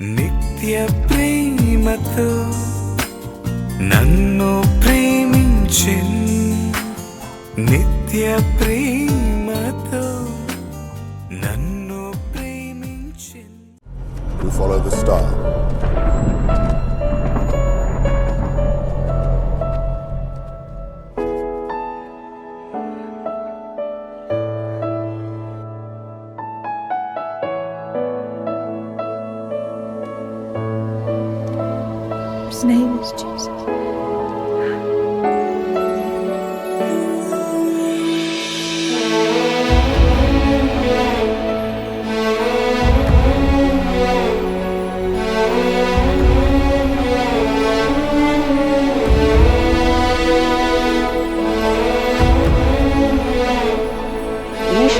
నిత్య ప్రేమతో నన్ను ప్రేమించిన్ నిత్య ప్రేమతో నన్ను ప్రేమించిన్ We follow the star.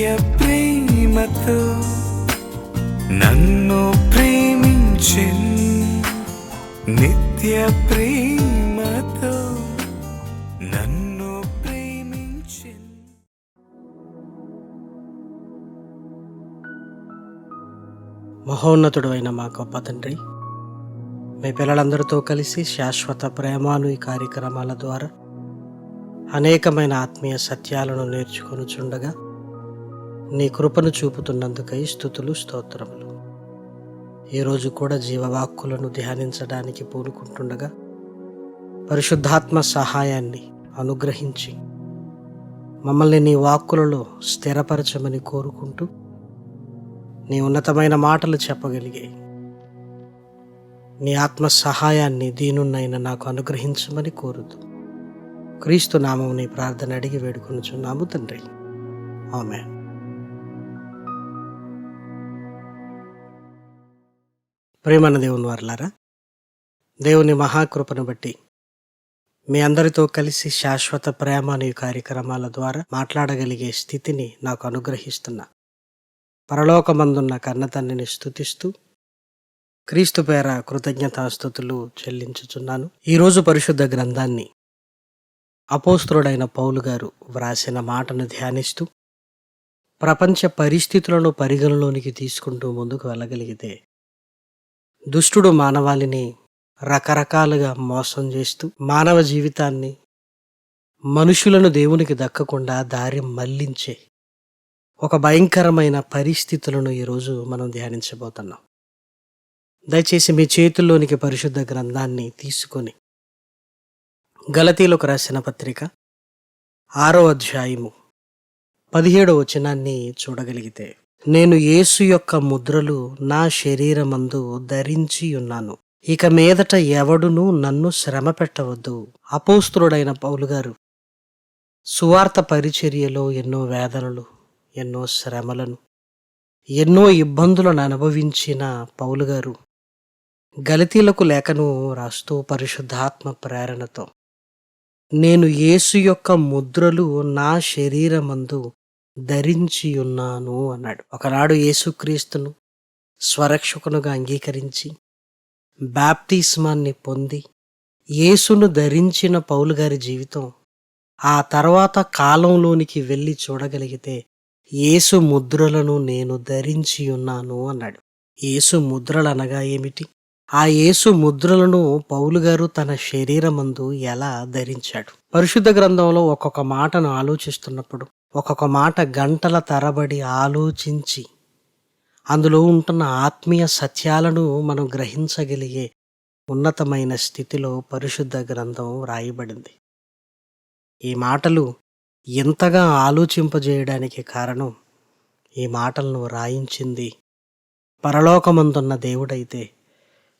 నిత్య ప్రేమతో నన్ను ప్రేమించిన్ నిత్య ప్రేమతో నన్ను ప్రేమించిన్ మహోన్నతుడు అయిన మా గొప్ప తండ్రి మీ పిల్లలందరితో కలిసి శాశ్వత ప్రేమాను ఈ కార్యక్రమాల ద్వారా అనేకమైన ఆత్మీయ సత్యాలను నేర్చుకొనుచుండగా నీ కృపను చూపుతున్నందుకై స్థుతులు స్తోత్రములు. ఈరోజు కూడా జీవవాక్కులను ధ్యానించడానికి పూనుకుంటుండగా పరిశుద్ధాత్మ సహాయాన్ని అనుగ్రహించి మమ్మల్ని నీ వాక్కులలో స్థిరపరచమని కోరుకుంటూ నీ ఉన్నతమైన మాటలు చెప్పగలిగే నీ ఆత్మ సహాయాన్ని దీనున్నైన నాకు అనుగ్రహించమని కోరుతూ క్రీస్తు నామం నీ ప్రార్థన అడిగి వేడుకొనుచున్నాము తండ్రి. ఆమె ప్రేమన దేవుని వారులారా దేవుని మహాకృపను బట్టి మీ అందరితో కలిసి శాశ్వత ప్రేమ అనే కార్యక్రమాల ద్వారా మాట్లాడగలిగే స్థితిని నాకు అనుగ్రహిస్తున్నా పరలోకమందున్న కన్నతన్నిని స్తుతిస్తూ క్రీస్తు పేర కృతజ్ఞతాస్థుతులు చెల్లించుచున్నాను. ఈరోజు పరిశుద్ధ గ్రంథాన్ని అపోస్తుడైన పౌలు గారు వ్రాసిన మాటను ధ్యానిస్తూ ప్రపంచ పరిస్థితులను పరిగణలోనికి తీసుకుంటూ ముందుకు వెళ్ళగలిగితే దుష్టుడు మానవాళిని రకరకాలుగా మోసం చేస్తూ మానవ జీవితాన్ని మనుషులను దేవునికి దక్కకుండా దారి మళ్ళించే ఒక భయంకరమైన పరిస్థితులను ఈరోజు మనం ధ్యానించబోతున్నాం. దయచేసి మీ చేతుల్లోనికి పరిశుద్ధ గ్రంథాన్ని తీసుకొని గలతీలకు రాసిన పత్రిక ఆరో అధ్యాయము పదిహేడో వచనాన్ని చూడగలిగితే నేను యేసు యొక్క ముద్రలు నా శరీరమందు ధరించి ఉన్నాను ఇక మీదట ఎవడును నన్ను శ్రమ పెట్టవద్దు అపోస్తుడైన పౌలు గారు సువార్త పరిచర్యలో ఎన్నో వేదనలు ఎన్నో శ్రమలను ఎన్నో ఇబ్బందులను అనుభవించిన పౌలు గారు గలతీలకు లేఖను రాస్తూ పరిశుద్ధాత్మ ప్రేరణతో నేను యేసు యొక్క ముద్రలు నా శరీరమందు ధరించి ఉన్నాను అన్నాడు. ఒకనాడు యేసుక్రీస్తును స్వరక్షకునుగా అంగీకరించి బాప్తిస్మాన్ని పొంది యేసును ధరించిన పౌలు గారి జీవితం ఆ తర్వాత కాలంలోనికి వెళ్ళి చూడగలిగితే యేసు ముద్రలను నేను ధరించి ఉన్నాను అన్నాడు. యేసు ముద్రలు అనగా ఏమిటి? ఆ యేసు ముద్రలను పౌలు గారు తన శరీరమందు ఎలా ధరించాడు? పరిశుద్ధ గ్రంథంలో ఒక్కొక్క మాటను ఆలోచిస్తున్నప్పుడు ఒక్కొక్క మాట గంటల తరబడి ఆలోచించి అందులో ఉంటున్న ఆత్మీయ సత్యాలను మనం గ్రహించగలిగే ఉన్నతమైన స్థితిలో పరిశుద్ధ గ్రంథం వ్రాయబడింది. ఈ మాటలు ఎంతగా ఆలోచింపజేయడానికి కారణం ఈ మాటలను రాయించింది పరలోకమందున్న దేవుడైతే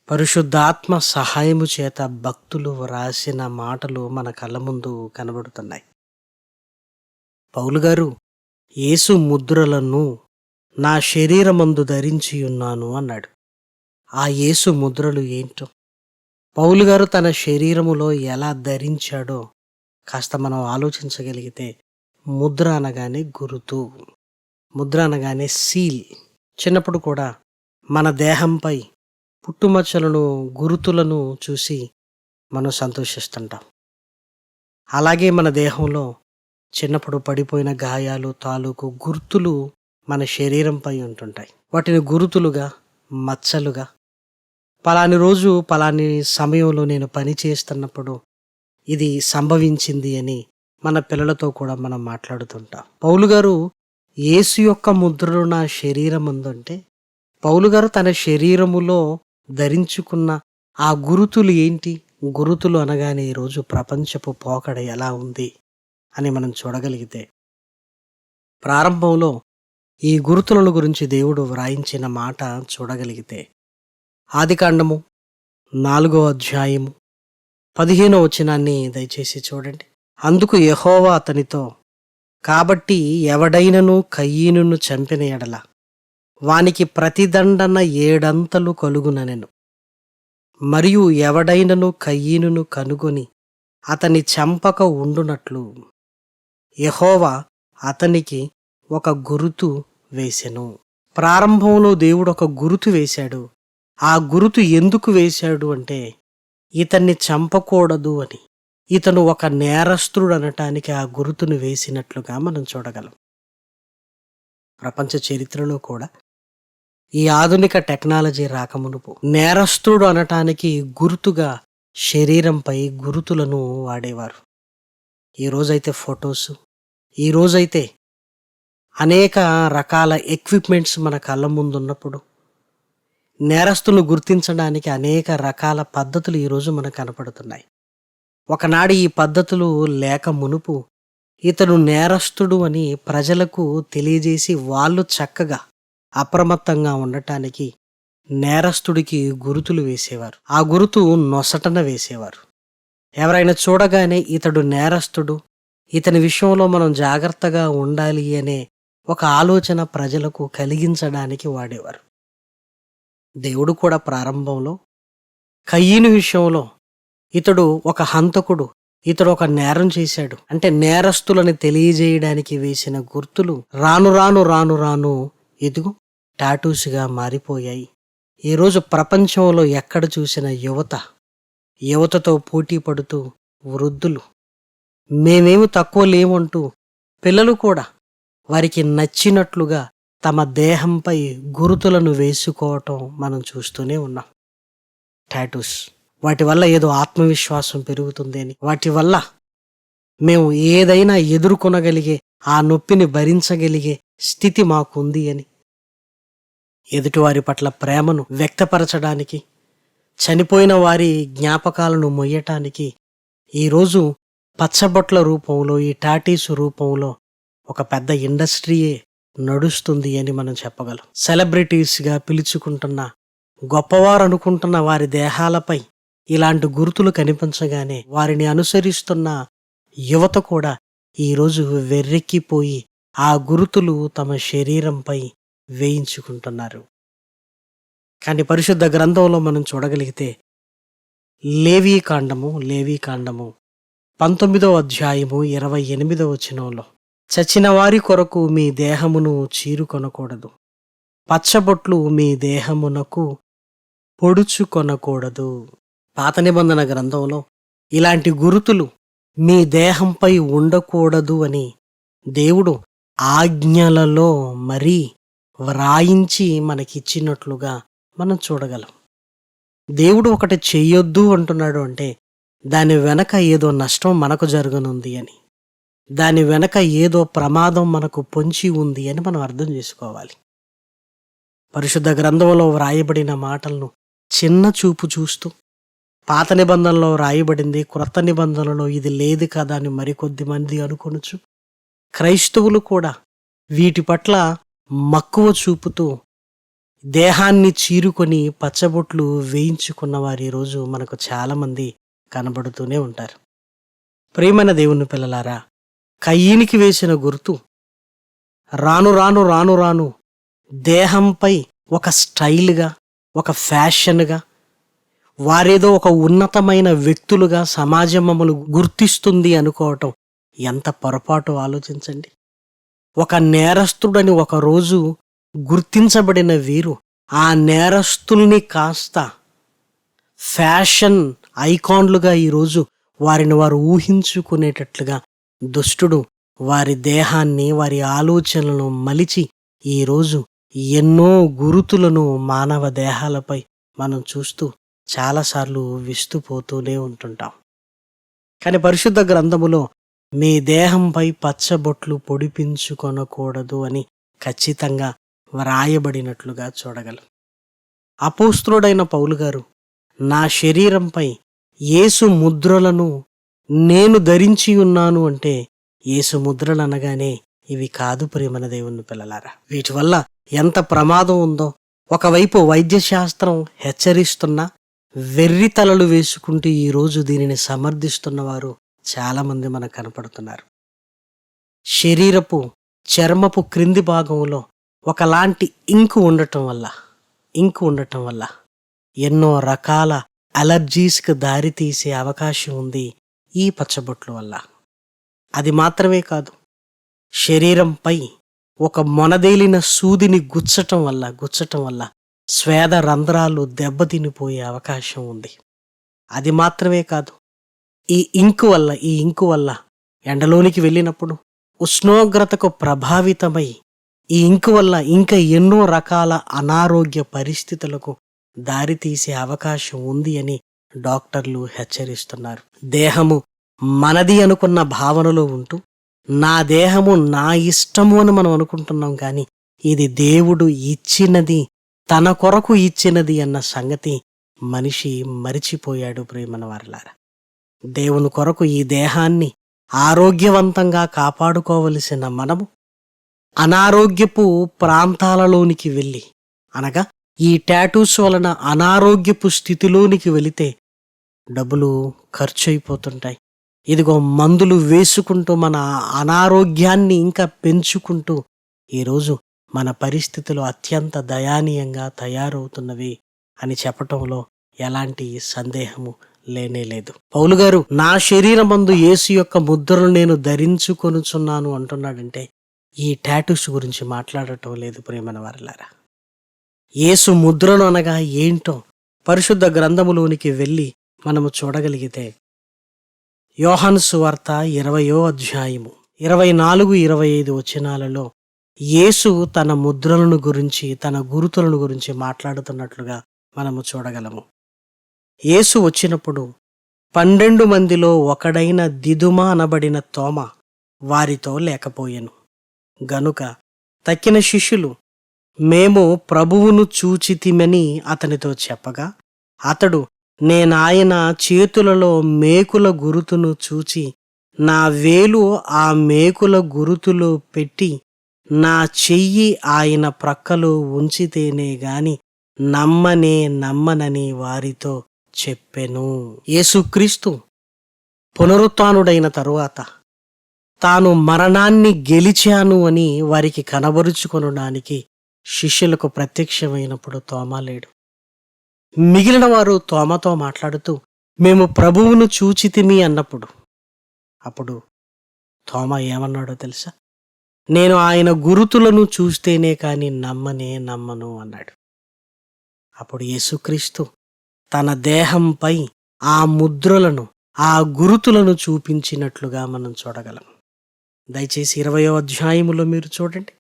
పరిశుద్ధాత్మ సహాయము చేత భక్తులు వ్రాసిన మాటలు మన కళ్ళ ముందు కనబడుతున్నాయి. పౌలుగారు ఏసు యేసు ముద్రలను నా శరీరమందు ధరించి ఉన్నాను అన్నాడు. ఆ యేసు ముద్రలు ఏంటో? పౌలుగారు తన శరీరములో ఎలా ధరించాడో కాస్త మనం ఆలోచించగలిగితే ముద్ర అనగానే గురుతు ముద్ర అనగానే సీల్. చిన్నప్పుడు కూడా మన దేహంపై పుట్టుమచ్చలను గురుతులను చూసి మనం సంతోషిస్తుంటాం. అలాగే మన దేహంలో చిన్నప్పుడు పడిపోయిన గాయాలు తాలూకు గుర్తులు మన శరీరంపై ఉంటుంటాయి. వాటిని గురుతులుగా మచ్చలుగా. పలాని రోజు పలాని సమయంలో నేను పని చేస్తున్నప్పుడు ఇది సంభవించింది అని మన పిల్లలతో కూడా మనం మాట్లాడుతుంటాం. పౌలు గారు యేసు యొక్క ముద్రలు నా శరీరం ఉందంటే పౌలు గారు తన శరీరములో ధరించుకున్న ఆ గురుతులు ఏంటి? గురుతులు అనగానే ఈరోజు ప్రపంచపు పోకడ ఎలా ఉంది? అని మనం చూడగలిగితే ప్రారంభంలో ఈ గురుతులను గురించి దేవుడు వ్రాయించిన మాట చూడగలిగితే ఆదికాండము నాలుగో అధ్యాయము పదిహేనో వచనాన్ని దయచేసి చూడండి. అందుకు యహోవా అతనితో కాబట్టి ఎవడైనను కయ్యీనును చంపిన ఎడల వానికి ప్రతిదండన ఏడంతలు కలుగుననెను మరియు ఎవడైనను కయ్యీనును కనుగొని అతని చంపక ఉండునట్లు యహోవా అతనికి ఒక గురుతు వేసెను. ప్రారంభంలో దేవుడు ఒక గురుతు వేశాడు. ఆ గురుతు ఎందుకు వేశాడు అంటే ఇతన్ని చంపకూడదు అని. ఇతను ఒక నేరస్తుడు అనటానికి ఆ గురుతును వేసినట్లుగా మనం చూడగలం. ప్రపంచ చరిత్రలో కూడా ఈ ఆధునిక టెక్నాలజీ రాకమునుపు నేరస్తుడు అనటానికి గుర్తుగా శరీరంపై గురుతులను వాడేవారు. ఈ రోజైతే ఫొటోస్. ఈ రోజైతే అనేక రకాల ఎక్విప్మెంట్స్ మన కళ్ళ ముందు ఉన్నప్పుడు నేరస్తులను గుర్తించడానికి అనేక రకాల పద్ధతులు ఈరోజు మనకు కనపడుతున్నాయి. ఒకనాడు ఈ పద్ధతులు లేక మునుపు ఇతను నేరస్తుడు అని ప్రజలకు తెలియజేసి వాళ్ళు చక్కగా అప్రమత్తంగా ఉండటానికి నేరస్తుడికి గురుతులు వేసేవారు. ఆ గురుతు నొసటన వేసేవారు. ఎవరైనా చూడగానే ఇతడు నేరస్తుడు. ఇతని విషయంలో మనం జాగ్రత్తగా ఉండాలి అనే ఒక ఆలోచన ప్రజలకు కలిగించడానికి వాడేవారు. దేవుడు కూడా ప్రారంభంలో కయ్యను విషయంలో ఇతడు ఒక హంతకుడు ఇతడు ఒక నేరం చేశాడు. అంటే నేరస్తులని తెలియజేయడానికి వేసిన గుర్తులు రాను రాను రాను రాను ఎదుగు టాటూస్గా మారిపోయాయి. ఈరోజు ప్రపంచంలో ఎక్కడ చూసిన యువత యువతతో పోటీ పడుతూ వృద్ధులు. మేమేమి తక్కువ లేవంటూ పిల్లలు కూడా వారికి నచ్చినట్లుగా తమ దేహంపై గురుతులను వేసుకోవటం మనం చూస్తూనే ఉన్నాం. టాటూస్ వాటి వల్ల ఏదో ఆత్మవిశ్వాసం పెరుగుతుంది అని. వాటి వల్ల మేము ఏదైనా ఎదుర్కొనగలిగే ఆ నొప్పిని భరించగలిగే స్థితి మాకుంది అని. ఎదుటివారి పట్ల ప్రేమను వ్యక్తపరచడానికి చనిపోయిన వారి జ్ఞాపకాలను మొయ్యటానికి ఈరోజు పచ్చబొట్ల రూపంలో ఈ టాటీసు రూపంలో ఒక పెద్ద ఇండస్ట్రీయే నడుస్తుంది అని మనం చెప్పగలం. సెలబ్రిటీస్గా పిలుచుకుంటున్న గొప్పవారు అనుకుంటున్న వారి దేహాలపై ఇలాంటి గుర్తులు కనిపించగానే వారిని అనుసరిస్తున్న యువత కూడా ఈరోజు వెర్రెక్కిపోయి ఆ గుర్తులు తమ శరీరంపై వేయించుకుంటున్నారు. కానీ పరిశుద్ధ గ్రంథంలో మనం చూడగలిగితే లేవీ కాండము లేవీ కాండము. పంతొమ్మిదో అధ్యాయము ఇరవై ఎనిమిదో వచనంలో చచ్చిన వారి కొరకు మీ దేహమును చీరుకొనకూడదు. పచ్చబొట్లు మీ దేహమునకు పొడుచుకొనకూడదు పాత నిబంధన గ్రంథంలో ఇలాంటి గురుతులు మీ దేహంపై ఉండకూడదు అని దేవుడు ఆజ్ఞలలో మరీ వ్రాయించి మనకిచ్చినట్లుగా మనం చూడగలం. దేవుడు ఒకటి చెయ్యొద్దు అంటున్నాడు అంటే దాని వెనక ఏదో నష్టం మనకు జరగనుంది అని. దాని వెనక ఏదో ప్రమాదం మనకు పొంచి ఉంది అని మనం అర్థం చేసుకోవాలి. పరిశుద్ధ గ్రంథంలో వ్రాయబడిన మాటలను చిన్న చూపు చూస్తూ పాత నిబంధనలో రాయబడింది క్రొత్త నిబంధనలో ఇది లేదు కదా అని మరికొద్ది మంది అనుకొనచ్చు క్రైస్తవులు కూడా వీటి పట్ల మక్కువ చూపుతూ దేహాన్ని చీరుకొని పచ్చబొట్లు వేయించుకున్న వారు ఈరోజు మనకు చాలామంది కనబడుతూనే ఉంటారు. ప్రేమైన దేవుని పిల్లలారా కయ్యనికి వేసిన గుర్తు రాను రాను రాను రాను దేహంపై ఒక స్టైల్గా ఒక ఫ్యాషన్గా వారేదో ఒక ఉన్నతమైన వ్యక్తులుగా సమాజం మమ్మల్ని గుర్తిస్తుంది అనుకోవటం ఎంత పొరపాటు ఆలోచించండి. ఒక నేరస్తుడని ఒక రోజు గుర్తించబడిన వీరు. ఆ నేరస్తుల్ని కాస్త ఫ్యాషన్ ఐకాన్లుగా ఈరోజు వారిని వారు ఊహించుకునేటట్లుగా దుష్టుడు వారి దేహాన్ని వారి ఆలోచనలను మలిచి ఈరోజు ఎన్నో గురుతులను మానవ దేహాలపై మనం చూస్తూ చాలాసార్లు విస్తుపోతూనే ఉంటుంటాం. కానీ పరిశుద్ధ గ్రంథములో మీ దేహంపై పచ్చబొట్లు పొడిపించుకొనకూడదు అని ఖచ్చితంగా వ్రాయబడినట్లుగా చూడగలం. అపోస్త్రుడైన పౌలు గారు నా శరీరంపై యేసు ముద్రలను నేను ధరించి ఉన్నాను అంటే యేసు ముద్రలు అనగానే ఇవి కాదు ప్రేమన దేవుని పిల్లలారా. వీటి వల్ల ఎంత ప్రమాదం ఉందో ఒకవైపు వైద్యశాస్త్రం హెచ్చరిస్తున్నా వెర్రి తలలు వేసుకుంటూ ఈరోజు దీనిని సమర్థిస్తున్న వారు చాలామంది మనకు కనపడుతున్నారు. శరీరపు చర్మపు క్రింది భాగంలో ఒకలాంటి ఇంకు ఉండటం వల్ల ఇంకు ఉండటం వల్ల ఎన్నో రకాల అలర్జీస్కి దారితీసే అవకాశం ఉంది ఈ పచ్చబొట్ల వల్ల. అది మాత్రమే కాదు శరీరంపై ఒక మొనదేలిన సూదిని గుచ్చటం వల్ల గుచ్చటం వల్ల స్వేద రంధ్రాలు దెబ్బతినిపోయే అవకాశం ఉంది. అది మాత్రమే కాదు ఈ ఇంకు వల్ల ఈ ఇంకు వల్ల ఎండలోనికి వెళ్ళినప్పుడు ఉష్ణోగ్రతకు ప్రభావితమై ఈ ఇంకు వల్ల ఇంకా ఎన్నో రకాల అనారోగ్య పరిస్థితులకు దారితీసే అవకాశం ఉంది అని డాక్టర్లు హెచ్చరిస్తున్నారు. దేహము మనది అనుకున్న భావనలో ఉంటూ నా దేహము నా ఇష్టము అని మనం అనుకుంటున్నాం కానీ ఇది దేవుడు ఇచ్చినది తన కొరకు ఇచ్చినది అన్న సంగతి మనిషి మరిచిపోయాడు ప్రేమన వారలారా. దేవుని కొరకు ఈ దేహాన్ని ఆరోగ్యవంతంగా కాపాడుకోవలసిన మనము అనారోగ్యపు ప్రాంతాలలోనికి వెళ్ళి. అనగా ఈ టాటూస్ వలన అనారోగ్యపు స్థితిలోనికి వెళితే డబ్బులు ఖర్చు అయిపోతుంటాయి ఇదిగో మందులు వేసుకుంటూ మన అనారోగ్యాన్ని ఇంకా పెంచుకుంటూ ఈరోజు మన పరిస్థితులు అత్యంత దయానీయంగా తయారవుతున్నవి అని చెప్పటంలో ఎలాంటి సందేహము లేనే లేదు. పౌలు గారు నా శరీరమందు యేసు యొక్క ముద్రను నేను ధరించుకొనుచున్నాను అంటున్నాడంటే ఈ టాటూస్ గురించి మాట్లాడటం లేదు ప్రేమన వారలారా. ఏసు ముద్రను అనగా ఏంటో పరిశుద్ధ గ్రంథములోనికి వెళ్ళి మనము చూడగలిగితే యోహాను సువార్త ఇరవయో అధ్యాయము ఇరవై నాలుగు ఇరవై ఐదు వచనాలలో యేసు తన ముద్రలను గురించి తన గురుతులను గురించి మాట్లాడుతున్నట్లుగా మనము చూడగలము. యేసు వచ్చినప్పుడు పన్నెండు మందిలో ఒకడైన దిదుమ అనబడిన తోమ వారితో లేకపోయెను. గనుక తక్కిన శిష్యులు మేము ప్రభువును చూచితిమని అతనితో చెప్పగా అతడు నేనాయన చేతులలో మేకుల గురుతును చూచి నా వేలు ఆ మేకుల గురుతులో పెట్టి నా చెయ్యి ఆయన ప్రక్కలో ఉంచితేనే గాని నమ్మనే నమ్మనని వారితో చెప్పెను. యేసుక్రీస్తు పునరుత్నుడైన తరువాత తాను మరణాన్ని గెలిచాను అని వారికి కనబరుచుకొనడానికి శిష్యులకు ప్రత్యక్షమైనప్పుడు తోమా లేడు. మిగిలిన వారు తోమతో మాట్లాడుతూ మేము ప్రభువును చూచితిమి అన్నప్పుడు. అప్పుడు తోమ ఏమన్నాడో తెలుసా? నేను ఆయన గురుతులను చూస్తేనే కాని నమ్మనే నమ్మను అన్నాడు. అప్పుడు యేసుక్రీస్తు తన దేహంపై ఆ ముద్రలను ఆ గురుతులను చూపించినట్లుగా మనం చూడగలం. దయచేసి ఇరవయో అధ్యాయములో మీరు చూడండి.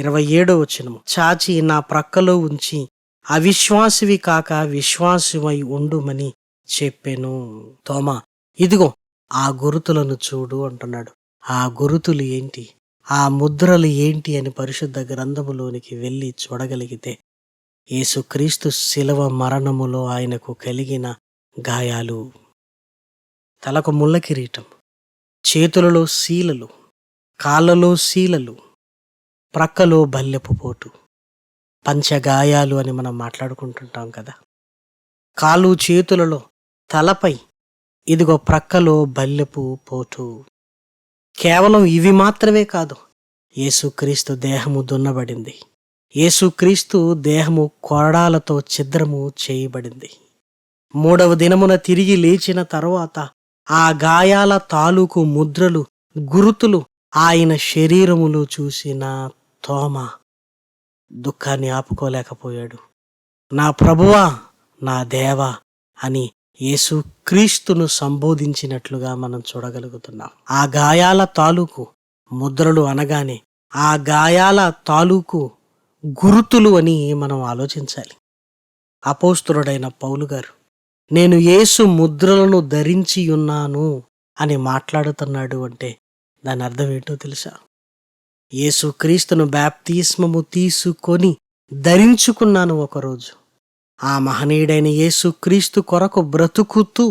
ఇరవై ఏడో వచనము. చాచి నా ప్రక్కలో ఉంచి అవిశ్వాసివి కాక విశ్వాసివై ఉండుమని చెప్పెను. తోమా ఇదిగో ఆ గురుతులను చూడు అంటున్నాడు. ఆ గురుతులు ఏంటి? ఆ ముద్రలు ఏంటి అని పరిశుద్ధ గ్రంథములోనికి వెళ్ళి చూడగలిగితే యేసుక్రీస్తు శిలవ మరణములో ఆయనకు కలిగిన గాయాలు. తలకు ముళ్ళ కిరీటం. చేతులలో శీలలు కాళ్ళలో శీలలు ప్రక్కలో బల్లెపు పోటు పంచగాయాలు అని మనం మాట్లాడుకుంటుంటాం కదా. కాలు చేతులలో తలపై ఇదిగో ప్రక్కలో బల్లెపు పోటు. కేవలం ఇవి మాత్రమే కాదు యేసుక్రీస్తు దేహము దున్నబడింది. యేసుక్రీస్తు దేహము కొరడాలతో ఛిద్రము చేయబడింది. మూడవ దినమున తిరిగి లేచిన తరువాత ఆ గాయాల తాలూకు ముద్రలు గురుతులు ఆయన శరీరములో చూసిన తోమ దుఃఖాన్ని ఆపుకోలేకపోయాడు. నా ప్రభువా నా దేవా అని యేసుక్రీస్తును సంబోధించినట్లుగా మనం చూడగలుగుతున్నాం. ఆ గాయాల తాలూకు ముద్రలు అనగానే ఆ గాయాల తాలూకు గురుతులు అని మనం ఆలోచించాలి. అపోస్తురుడైన పౌలు గారు నేను యేసు ముద్రలను ధరించి ఉన్నాను అని మాట్లాడుతున్నాడు అంటే దాని అర్థం ఏంటో తెలుసా? యేసు క్రీస్తును బ్యాప్తిస్మము తీసుకొని ధరించుకున్నాను ఒకరోజు. ఆ మహనీయుడైన యేసు క్రీస్తు కొరకు బ్రతుకుతూ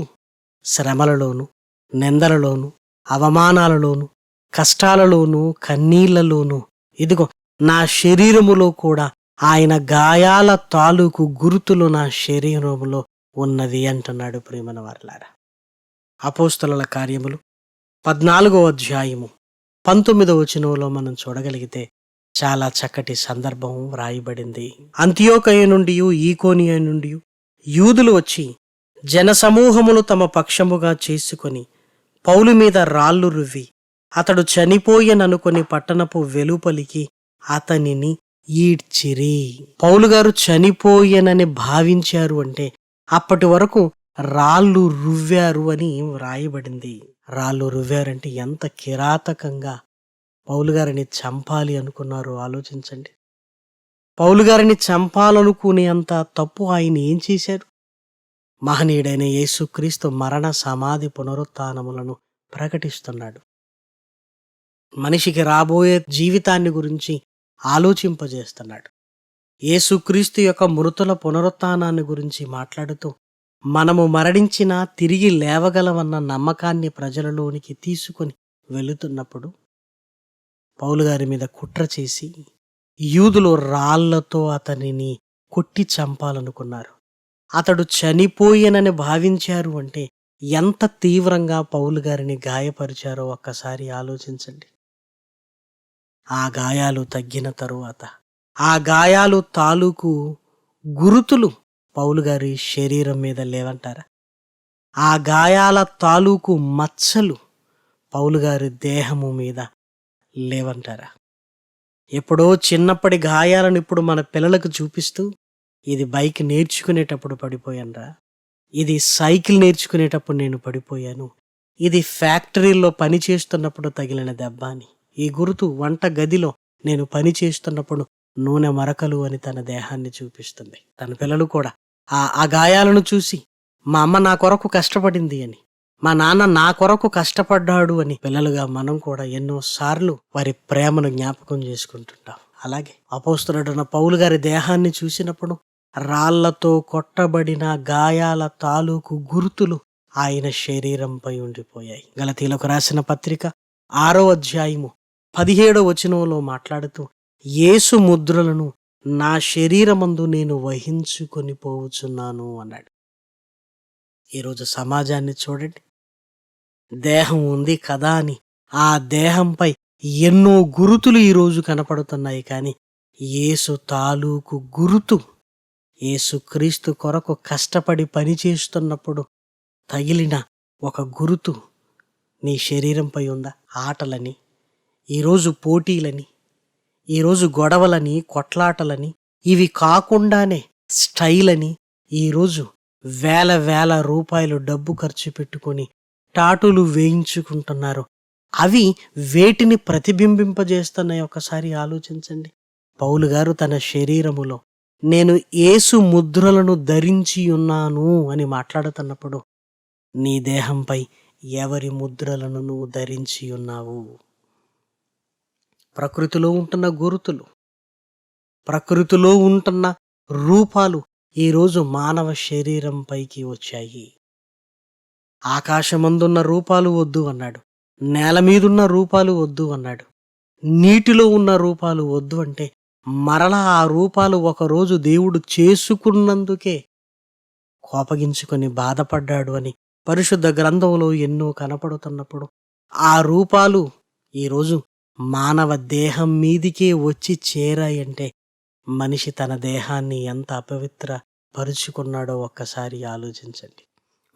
శ్రమలలోను నిందలలోను అవమానాలలోను కష్టాలలోను కన్నీళ్ళలోను ఇదిగో నా శరీరములో కూడా ఆయన గాయాల తాలూకు గుర్తులు నా శరీరములో ఉన్నది అంటున్నాడు ప్రేమన వారలారా. అపోస్తల కార్యములు పద్నాలుగో అధ్యాయము. పంతొమ్మిదవ వచనంలో మనం చూడగలిగితే చాలా చక్కటి సందర్భం వ్రాయబడింది. అంత్యోకయ నుండి ఈకోనియ నుండి యూదులు వచ్చి జనసమూహములు తమ పక్షముగా చేసుకొని పౌలు మీద రాళ్ళు రువ్వి అతడు చనిపోయననుకొని పట్టణపు వెలుపలికి అతనిని ఈడ్చిరి. పౌలు గారు భావించారు అంటే అప్పటి వరకు రాళ్ళు రువ్వారు అని వ్రాయబడింది. రాళ్ళు రువ్వారంటే ఎంత కిరాతకంగా పౌలు గారిని చంపాలి అనుకున్నారో ఆలోచించండి. పౌలు గారిని చంపాలనుకునేంత తప్పు ఆయన ఏం చేశారు? మహనీయుడైన యేసుక్రీస్తు మరణ సమాధి పునరుత్నములను ప్రకటిస్తున్నాడు. మనిషికి రాబోయే జీవితాన్ని గురించి ఆలోచింపజేస్తున్నాడు. యేసుక్రీస్తు యొక్క మృతుల పునరుత్నాన్ని గురించి మాట్లాడుతూ మనము మరణించినా తిరిగి లేవగలమన్న నమ్మకాన్ని ప్రజలలోనికి తీసుకొని వెళుతున్నప్పుడు పౌలు గారి మీద కుట్ర చేసి యూదులు రాళ్ళతో అతనిని కొట్టి చంపాలనుకున్నారు. అతడు చనిపోయేనని భావించారు అంటే ఎంత తీవ్రంగా పౌలు గారిని గాయపరిచారో ఒక్కసారి ఆలోచించండి. ఆ గాయాలు తగ్గిన తరువాత ఆ గాయాలు తాలూకు గురుతులు పౌలు గారి శరీరం మీద లేవంటారా? ఆ గాయాల తాలూకు మచ్చలు పౌలు గారి దేహము మీద లేవంటారా? ఎప్పుడో చిన్నప్పటి గాయాలను ఇప్పుడు మన పిల్లలకు చూపిస్తూ ఇది బైక్ నేర్చుకునేటప్పుడు పడిపోయానురా. ఇది సైకిల్ నేర్చుకునేటప్పుడు నేను పడిపోయాను. ఇది ఫ్యాక్టరీలో పని చేస్తున్నప్పుడు తగిలిన దెబ్బ అని. ఈ గుర్తు వంట గదిలో నేను పని చేస్తున్నప్పుడు నూనె మరకలు అని తన దేహాన్ని చూపిస్తుంది. తన పిల్లలు కూడా ఆ గాయాలను చూసి మా అమ్మ నా కొరకు కష్టపడింది అని మా నాన్న నా కొరకు కష్టపడ్డాడు అని పిల్లలుగా మనం కూడా ఎన్నో సార్లు వారి ప్రేమను జ్ఞాపకం చేసుకుంటుంటాం. అలాగే అపోస్తులుడున్న పౌలు గారి దేహాన్ని చూసినప్పుడు రాళ్ళతో కొట్టబడిన గాయాల తాలూకు గుర్తులు ఆయన శరీరంపై ఉండిపోయాయి. గలతీలకు రాసిన పత్రిక ఆరో అధ్యాయము పదిహేడో వచనంలో మాట్లాడుతూ యేసు ముద్రలను నా శరీరమందు నేను వహించుకొని పోవుచున్నాను అన్నాడు. ఈరోజు సమాజాన్ని చూడండి. దేహం ఉంది కదా అని. ఆ దేహంపై ఎన్నో గురుతులు ఈరోజు కనపడుతున్నాయి కానీ యేసు తాలూకు గురుతు యేసు క్రీస్తు కొరకు కష్టపడి పని చేస్తున్నప్పుడు తగిలిన ఒక గురుతు నీ శరీరంపై ఉందా? ఆటలని ఈరోజు పోటీలని ఈరోజు గొడవలని కొట్లాటలని ఇవి కాకుండానే స్టైల్ అని ఈరోజు వేల వేల రూపాయలు డబ్బు ఖర్చు పెట్టుకొని టాటూలు వేయించుకుంటున్నారు. అవి వేటిని ప్రతిబింబింపజేస్తున్నాయి ఒకసారి ఆలోచించండి. పౌలు గారు తన శరీరములో నేను ఏసు ముద్రలను ధరించి ఉన్నాను అని మాట్లాడుతున్నప్పుడు నీ దేహంపై ఎవరి ముద్రలను నువ్వు ధరించి ఉన్నావు? ప్రకృతిలో ఉంటున్న గురుతులు ప్రకృతిలో ఉంటున్న రూపాలు ఈరోజు మానవ శరీరంపైకి వచ్చాయి. ఆకాశమందున్న రూపాలు వద్దు అన్నాడు. నేల మీదున్న రూపాలు వద్దు అన్నాడు. నీటిలో ఉన్న రూపాలు వద్దు అంటే మరలా ఆ రూపాలు ఒకరోజు దేవుడు చేసుకున్నందుకే కోపగించుకొని బాధపడ్డాడు అని పరిశుద్ధ గ్రంథంలో ఎన్నో కనపడుతున్నప్పుడు ఆ రూపాలు ఈరోజు మానవ దేహం మీదికే వచ్చి చేరాయంటే మనిషి తన దేహాన్ని ఎంత అపవిత్ర పరుచుకున్నాడో ఒక్కసారి ఆలోచించండి.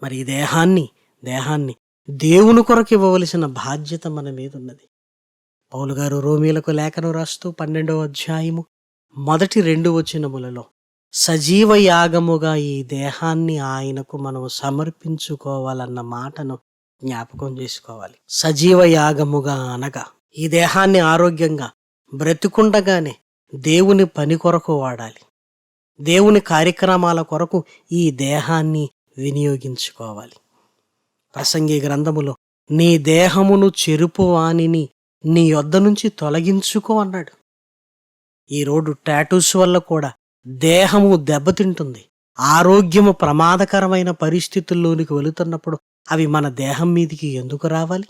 మరి ఈ దేహాన్ని దేహాన్ని దేవుని కొరకు ఇవ్వవలసిన బాధ్యత మన మీద ఉన్నది. పౌలు గారు రోమీలకు లేఖను రాస్తూ పన్నెండవ అధ్యాయము మొదటి రెండు వచనములలో సజీవ యాగముగా ఈ దేహాన్ని ఆయనకు మనం సమర్పించుకోవాలన్న మాటను జ్ఞాపకం చేసుకోవాలి. సజీవ యాగముగా అనగా ఈ దేహాన్ని ఆరోగ్యంగా బ్రతికుండగానే దేవుని పని కొరకు వాడాలి. దేవుని కార్యక్రమాల కొరకు ఈ దేహాన్ని వినియోగించుకోవాలి. ప్రసంగి గ్రంథములో నీ దేహమును చెరుపువాణిని నీ యొద్ద నుంచి తొలగించుకో అన్నాడు. ఈ రోడ్డు టాటూస్ వల్ల కూడా దేహము దెబ్బతింటుంది. ఆరోగ్యము ప్రమాదకరమైన పరిస్థితుల్లోనికి వెళుతున్నప్పుడు అవి మన దేహం మీదికి ఎందుకు రావాలి?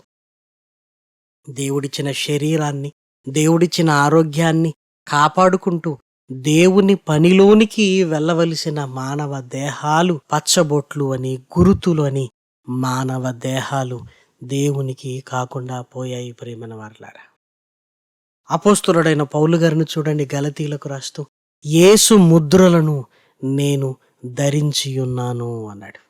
దేవుడిచ్చిన శరీరాన్ని దేవుడిచ్చిన ఆరోగ్యాన్ని కాపాడుకుంటూ దేవుని పనిలోనికి వెళ్ళవలసిన మానవ దేహాలు పచ్చబొట్లు అని గురుతులు అని మానవ దేహాలు దేవునికి కాకుండా పోయాయి ప్రేమన వారలారా. అపోస్తులుడైన పౌలు గారిని చూడండి గలతీలకు రాస్తూ ఏసు ముద్రలను నేను ధరించి ఉన్నాను అన్నాడు.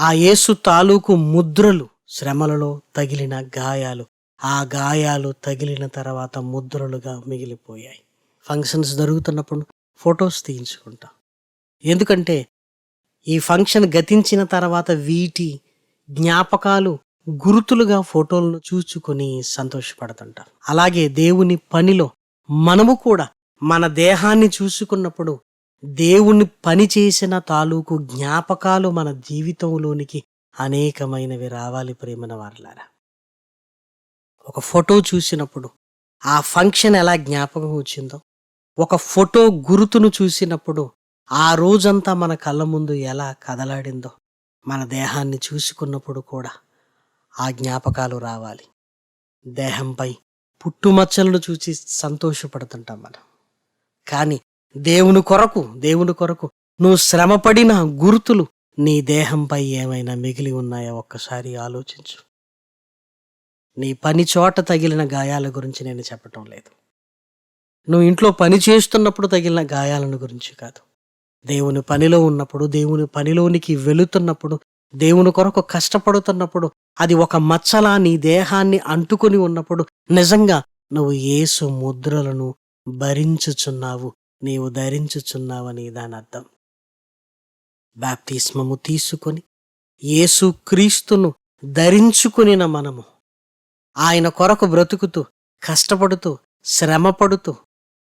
ఆ యేసు తాలూకు ముద్రలు శ్రమలలో తగిలిన గాయాలు ఆ గాయాలు తగిలిన తర్వాత ముద్రలుగా మిగిలిపోయాయి. ఫంక్షన్స్ జరుగుతున్నప్పుడు ఫొటోస్ తీయించుకుంటాం. ఎందుకంటే ఈ ఫంక్షన్ గతించిన తర్వాత వీటి జ్ఞాపకాలు గుర్తులుగా ఫోటోలను చూచుకొని సంతోషపడుతుంటాం. అలాగే దేవుని పనిలో మనము కూడా మన దేహాన్ని చూసుకున్నప్పుడు దేవుని పని చేసిన తాలూకు జ్ఞాపకాలు మన జీవితంలోనికి అనేకమైనవి రావాలి ప్రేమన వారలారా. ఒక ఫోటో చూసినప్పుడు ఆ ఫంక్షన్ ఎలా జ్ఞాపకం వచ్చిందో ఒక ఫోటో గుర్తును చూసినప్పుడు ఆ రోజంతా మన కళ్ళ ముందు ఎలా కదలాడిందో మన దేహాన్ని చూసుకున్నప్పుడు కూడా ఆ జ్ఞాపకాలు రావాలి. దేహంపై పుట్టుమచ్చలను చూసి సంతోషపడుతుంటాం మనం. కానీ దేవుని కొరకు దేవుని కొరకు నువ్వు శ్రమపడిన గుర్తులు నీ దేహంపై ఏమైనా మిగిలి ఉన్నాయో? ఒక్కసారి ఆలోచించు. నీ పని చోట తగిలిన గాయాల గురించి నేను చెప్పటం లేదు. నువ్వు ఇంట్లో పని చేస్తున్నప్పుడు తగిలిన గాయాలను గురించి కాదు. దేవుని పనిలో ఉన్నప్పుడు దేవుని పనిలోనికి వెళుతున్నప్పుడు దేవుని కొరకు కష్టపడుతున్నప్పుడు అది ఒక మచ్చలా నీ దేహాన్ని అంటుకొని ఉన్నప్పుడు నిజంగా నువ్వు యేసు ముద్రలను భరించుచున్నావు నీవు ధరించుచున్నావని దాని అర్థం. బాప్తిస్మము తీసుకొని యేసు క్రీస్తును ధరించుకునిన మనము. ఆయన కొరకు బ్రతుకుతూ కష్టపడుతూ శ్రమపడుతూ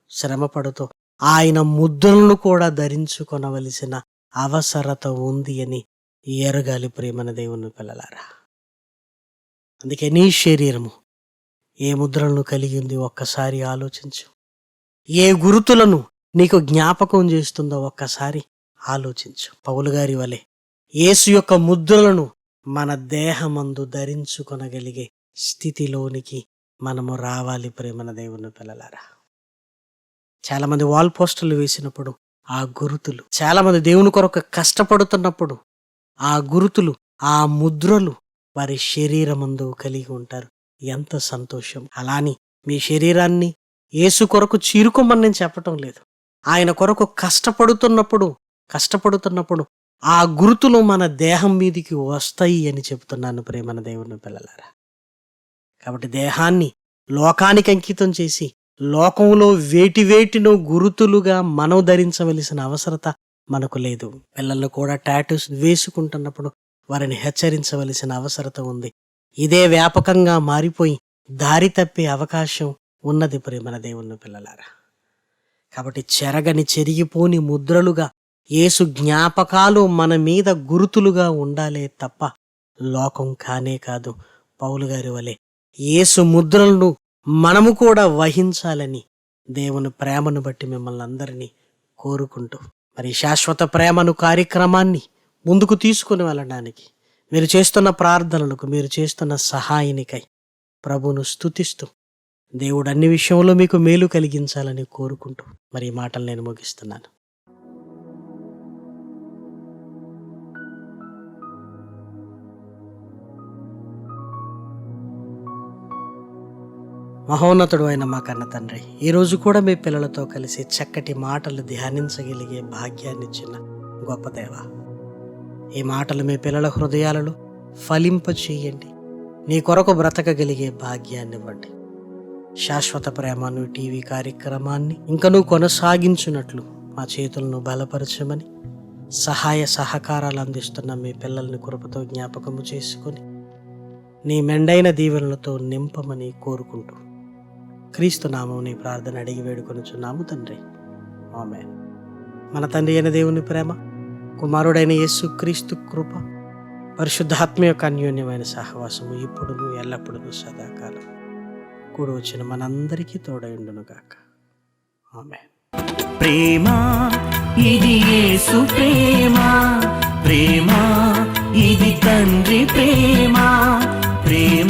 శ్రమపడుతూ ఆయన ముద్రలను కూడా ధరించుకొనవలసిన అవసరత ఉంది అని ఎరగాలి ప్రేమన దేవుని పిల్లలారా. అందుకే నీ శరీరము ఏ ముద్రలను కలిగి ఉంది ఒక్కసారి ఆలోచించు. ఏ గురుతులను నీకు జ్ఞాపకం చేస్తుందో ఒక్కసారి ఆలోచించు. పౌలు గారి వలె యేసు యొక్క ముద్రలను మన దేహమందు ధరించుకొనగలిగే స్థితిలోనికి మనము రావాలి ప్రేమన దేవుని పిల్లలారా. చాలామంది వాల్ పోస్టర్లు వేసినప్పుడు ఆ గురుతులు చాలామంది దేవుని కొరకు కష్టపడుతున్నప్పుడు ఆ గురుతులు ఆ ముద్రలు వారి శరీరమందు కలిగి ఉంటారు. ఎంత సంతోషం. అలాని మీ శరీరాన్ని యేసు కొరకు చీరుకోమని నేను చెప్పటం లేదు. ఆయన కొరకు కష్టపడుతున్నప్పుడు కష్టపడుతున్నప్పుడు ఆ గుర్తులు మన దేహం మీదికి వస్తాయి అని చెప్తున్నాను ప్రేమన దేవుని పిల్లలారా. కాబట్టి దేహాన్ని లోకానికి అంకితం చేసి లోకంలో వేటి వేటినో గురుతులుగా మనం ధరించవలసిన అవసరత మనకు లేదు. పిల్లలు కూడా టాటూస్ వేసుకుంటున్నప్పుడు వారిని హెచ్చరించవలసిన అవసరత ఉంది. ఇదే వ్యాపకంగా మారిపోయి దారి తప్పే అవకాశం ఉన్నది ప్రేమన దేవుని పిల్లలారా. కాబట్టి చెరగని చెరిగిపోని ముద్రలుగా యేసు జ్ఞాపకాలు మన మీద గురుతులుగా ఉండాలే తప్ప లోకం కానే కాదు. పౌలు గారి వలె యేసు ముద్రలను మనము కూడా వహించాలని దేవుని ప్రేమను బట్టి మిమ్మల్ని అందరినీ కోరుకుంటూ మరి శాశ్వత ప్రేమను కార్యక్రమాన్ని ముందుకు తీసుకుని వెళ్ళడానికి మీరు చేస్తున్న ప్రార్థనలకు మీరు చేస్తున్న సహాయానికై ప్రభును స్తుతిస్తూ దేవుడు అన్ని విషయంలో మీకు మేలు కలిగించాలని కోరుకుంటూ మరి ఈ మాటలు నేను ముగిస్తున్నాను. మహోన్నతుడు అయిన మా కన్న తండ్రి ఈరోజు కూడా మీ పిల్లలతో కలిసి చక్కటి మాటలు ధ్యానించగలిగే భాగ్యాన్ని ఇచ్చిన గొప్ప దేవ. ఈ మాటలు మీ పిల్లల హృదయాలలో ఫలింప చేయండి. నీ కొరకు బ్రతకగలిగే భాగ్యాన్ని ఇవ్వండి. శాశ్వత ప్రేమను టీవీ కార్యక్రమాన్ని ఇంకనూ కొనసాగించున్నట్లు మా చేతులను బలపరచమని సహాయ సహకారాలు అందిస్తున్న మీ పిల్లల్ని కృపతో జ్ఞాపకము చేసుకొని నీ మెండైన దీవెనలతో నింపమని కోరుకుంటూ క్రీస్తు నామం నీ ప్రార్థన అడిగి వేడుకొనుచున్నాము తండ్రి. ఆమె మన తండ్రి అయిన దేవుని ప్రేమ కుమారుడైన యేసు క్రీస్తు కృప పరిశుద్ధాత్మ యొక్క అన్యోన్యమైన సహవాసము ఇప్పుడును ఎల్లప్పుడూ సదాకాలం. కూడి వచ్చిన మనందరికీ తోడయుండును గాక. ఆమె ప్రేమ ఇది యేసు ప్రేమ. ప్రేమ ఇది తండ్రి ప్రేమ. ప్రేమ